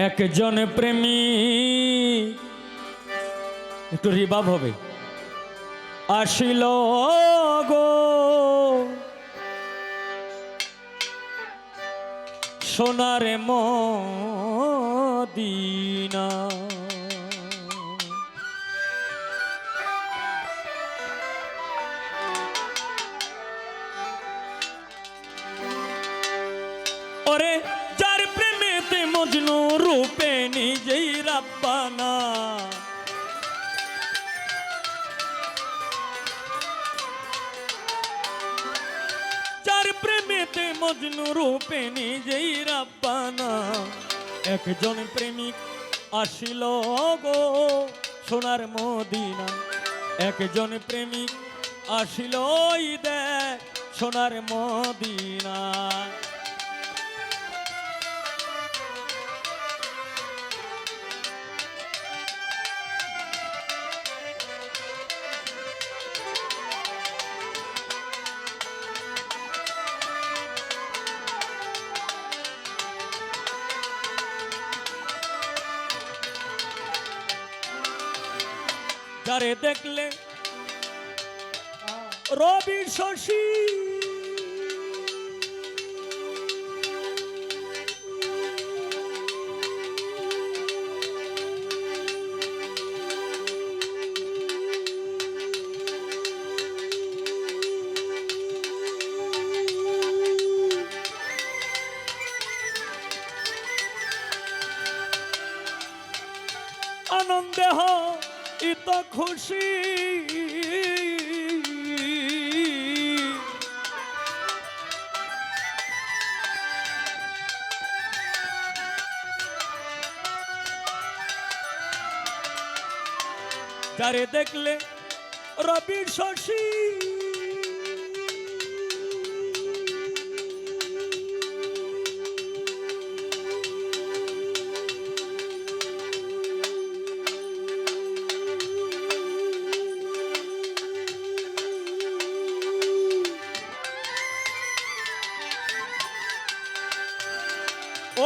একজন প্রেমী। একটু রিবাব হবে। আসিল গো। সোনারে মদিনা। নিজেই রাব্বানা। যার প্রেমেতে মজনু রূপে নিজেই রাব্বানা। একজন প্রেমিক আসিল গো সোনার মদিনা। একজন প্রেমিক আসিল দেখ সোনার মদিনা। যারে দেখলে রবি শশী। খুশি। যারে দেখলে রবি শশী।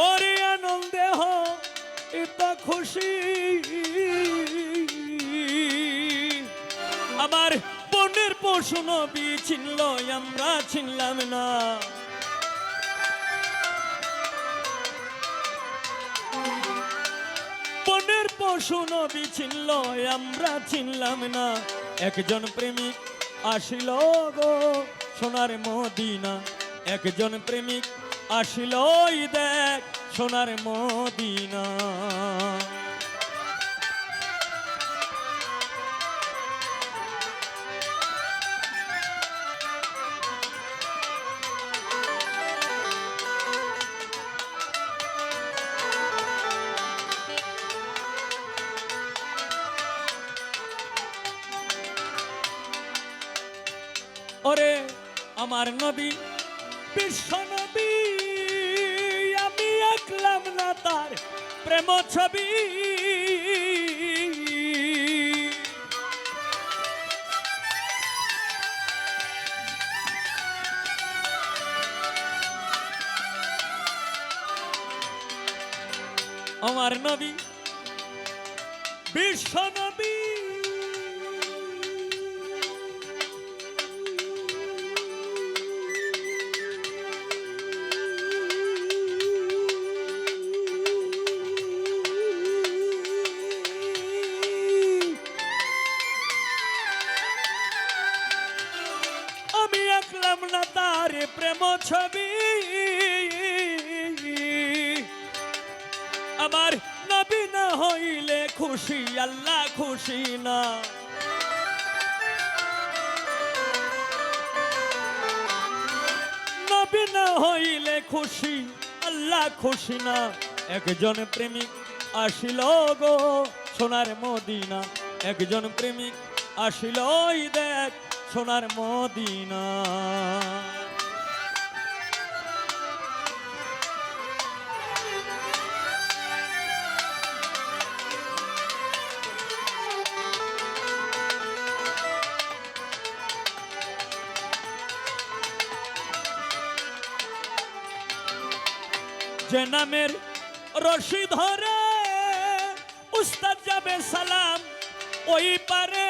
ওরে আনন্দে হ ইত খুশি। আমার বনের পশু নবী ছিনল আমরা ছিনলাম না। বনের পশু নবী ছিনল আমরা ছিনলাম না। একজন প্রেমিক আসিল গো সোনার মদিনা। একজন প্রেমিক আসিল ওই দেখ সোনার মদিনা। ওরে আমার নবী বিশ্ব নবী। আঁকলাম না তার প্রেম ছবি। আমার নবী বিশ্ব নবী। আমার নবী না হইলে খুশি, আল্লাহ খুশি না। নবী না হইলে খুশি, আল্লাহ খুশি না। একজন প্রেমিক আসিল গো সোনার মদিনা। একজন প্রেমিক আসিল দেখ সোনার মদিনা। যে নামের রশি ধরে উস্তাদ যাবে সালাম ওই পারে।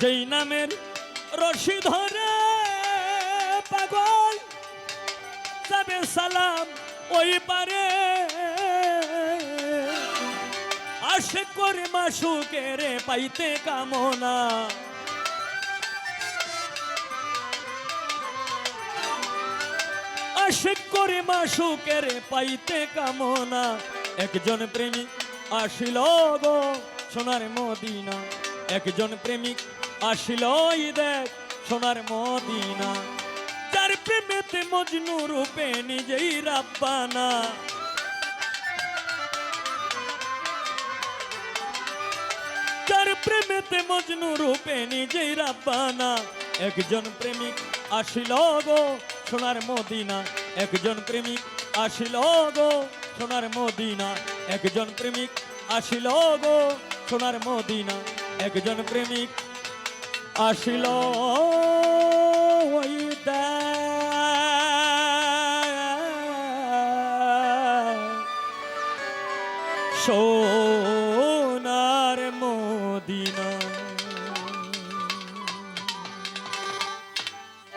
যেই নামের রশি ধরে পাগল, যাবে সালাম ওই পারে। আশে করে মাসুকে রে পাইতে কামনা। আশে করে মাসুকে রে পাইতে কামনা। একজন প্রেমিক আসিল গো সোনার মদিনা। একজন প্রেমিক আসিল দেখ সোনার মদিনা। যার প্রেমেতে মজনু রূপে নিজেই রাব্বানা। যার প্রেমেতে মজনু রূপে নিজেই রাব্বানা। একজন প্রেমিক আসিল গো সোনার মদিনা। একজন প্রেমিক আসিল গো সোনার মদিনা। একজন প্রেমিক আসিল গো সোনার মদিনা। একজন প্রেমিক আসিল ওই সো 你能。